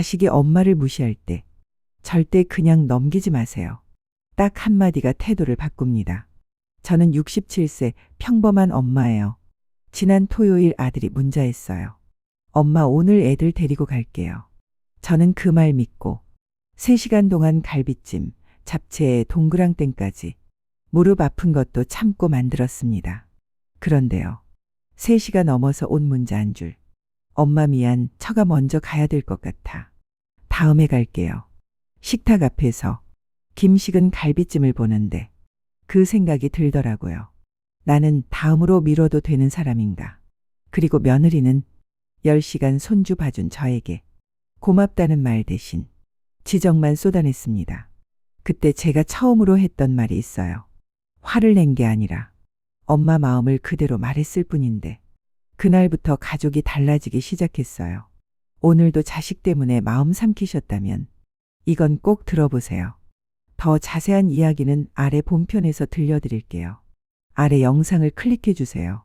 자식이 엄마를 무시할 때 절대 그냥 넘기지 마세요. 딱 한마디가 태도를 바꿉니다. 저는 67세 평범한 엄마예요. 지난 토요일 아들이 문자했어요. 엄마 오늘 애들 데리고 갈게요. 저는 그 말 믿고 3시간 동안 갈비찜, 잡채에 동그랑땡까지 무릎 아픈 것도 참고 만들었습니다. 그런데요. 3시가 넘어서 온 문자 한 줄. 엄마 미안, 처가 먼저 가야 될 것 같아. 다음에 갈게요. 식탁 앞에서 김식은 갈비찜을 보는데 그 생각이 들더라고요. 나는 다음으로 미뤄도 되는 사람인가. 그리고 며느리는 10시간 손주 봐준 저에게 고맙다는 말 대신 지적만 쏟아냈습니다. 그때 제가 처음으로 했던 말이 있어요. 화를 낸 게 아니라 엄마 마음을 그대로 말했을 뿐인데 그날부터 가족이 달라지기 시작했어요. 오늘도 자식 때문에 마음 삼키셨다면 이건 꼭 들어보세요. 더 자세한 이야기는 아래 본편에서 들려드릴게요. 아래 영상을 클릭해 주세요.